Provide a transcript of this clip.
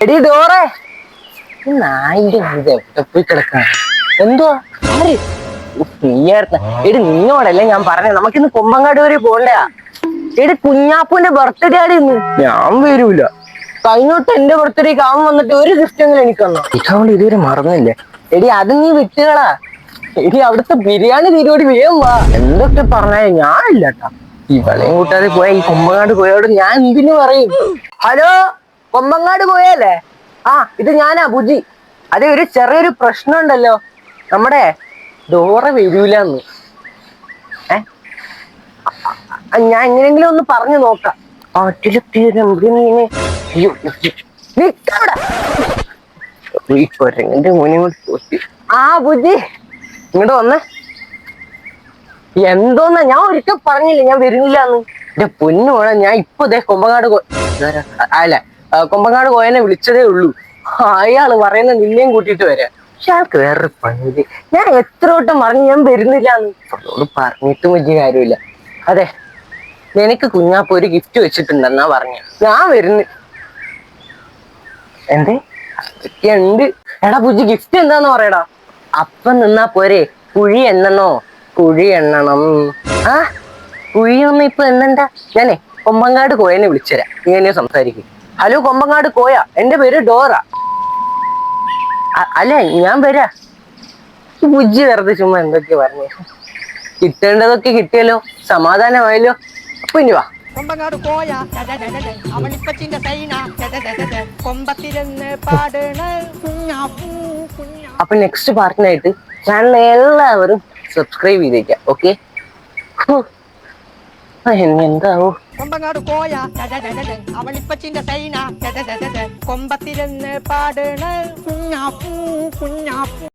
എടി ഡോറേ. നായിന്റെ ഇത് എവിടെ പോയി കിടക്കാണ് എന്തോ? ആര്? എടി നിന്നോടല്ലേ ഞാൻ പറഞ്ഞു. നമുക്കിന്ന് കുമ്പങ്ങാട് വരെ പോണ്ടയാ എടി കുഞ്ഞാപ്പൂന്റെ ബർത്ത്ഡേ ആടി ഇന്ന്. ഞാൻ വരൂല. കഴിഞ്ഞോട്ട് എന്റെ ബർത്ത്ഡേ അവൻ വന്നിട്ട് ഒരു ഗിഫ്റ്റ് എങ്കിലും എനിക്ക് തന്നോ? ഇതാവുകൊണ്ട് ഇതുവരെ മറന്നില്ലേ? എടി അത് നീ വിട്ടുകളാ എടി അവിടുത്തെ ബിരിയാണി തീരുവോടി വേഗം വാ. എന്തൊക്കെ പറഞ്ഞാലും ഞാനില്ല കേട്ടാ ഇവളെയും കൂട്ടാതെ പോയ ഈ കൊമ്പങ്ങാട് പോയോട് ഞാൻ എന്തിനു പറയും? ഹലോ? കൊമ്പങ്ങാട് പോയല്ലേ? ആ ഇത് ഞാനാ ബുജി. അതെ ഒരു ചെറിയൊരു പ്രശ്നം ഉണ്ടല്ലോ നമ്മടെ ഡോറ വരൂലെന്ന്. ഏ? ഞാൻ എങ്ങനെയെങ്കിലും ഒന്ന് പറഞ്ഞു നോക്കാം. ആ ബുജി. ഇങ്ങോട്ട് വന്ന്. എന്തോന്നാ? ഞാൻ ഒരിക്കൽ പറഞ്ഞില്ല ഞാൻ വരുന്നില്ല എന്ന് എന്റെ വേണം ഞാൻ ഇപ്പൊ ദേ കൊമ്പങ്ങാട്? അല്ല കൊമ്പങ്ങാട് കോയനെ വിളിച്ചതേ ഉള്ളൂ. അയാൾ പറയുന്ന നിന്നെയും കൂട്ടിയിട്ട് വരാം. പക്ഷെ അയാൾക്ക് വേറൊരു പണി ഞാൻ എത്ര വട്ടം പറഞ്ഞു ഞാൻ വരുന്നില്ല എന്ന് പറഞ്ഞിട്ടും വലിയ കാര്യമില്ല. അതെ നിനക്ക് കുഞ്ഞാപ്പ ഒരു ഗിഫ്റ്റ് വെച്ചിട്ടുണ്ടെന്നാ പറഞ്ഞ. ഞാൻ വരുന്നു. എന്തേ? ഉണ്ട് എടാ പുജി ഗിഫ്റ്റ് എന്താന്ന് പറയടാ. അപ്പം നിന്നാ പോരെ. കുഴി എണ്ണണോ? കുഴി എണ്ണണം. ആ കുഴിയൊന്നും ഇപ്പൊ എണ്ണണ്ട. ഞാനേ കൊമ്പങ്ങാട് കോയനെ വിളിച്ചുതരാം നീ എന്നെ സംസാരിക്കും. ഹലോ കൊമ്പങ്ങാട് കോയ എന്റെ പേര് ഡോറ. അല്ല ഞാൻ വരാ. ബുജി ബുജ്ജി വെറുതെ ചുമ്മാ എന്തൊക്കെ പറഞ്ഞു. കിട്ടേണ്ടതൊക്കെ കിട്ടിയല്ലോ സമാധാനമായല്ലോ. അപ്പൊ ഇനി വാ. കൊമ്പങ്ങാട് അവളിപ്പച്ചിന്റെ സൈന പാടണ കുഞ്ഞാ അപ്പൊ നെക്സ്റ്റ് പാർട്ടിനായിട്ട് ചാനൽ എല്ലാവരും സബ്സ്ക്രൈബ് ചെയ്തേക്കാം ഓക്കെ എന്താവോ കൊമ്പങ്ങാട് പോയ. അവളിപ്പച്ചിന്റെ സൈന കൊമ്പത്തിരുന്ന് പാടണ കുഞ്ഞാപ്പൂ കുഞ്ഞാപ്പൂ.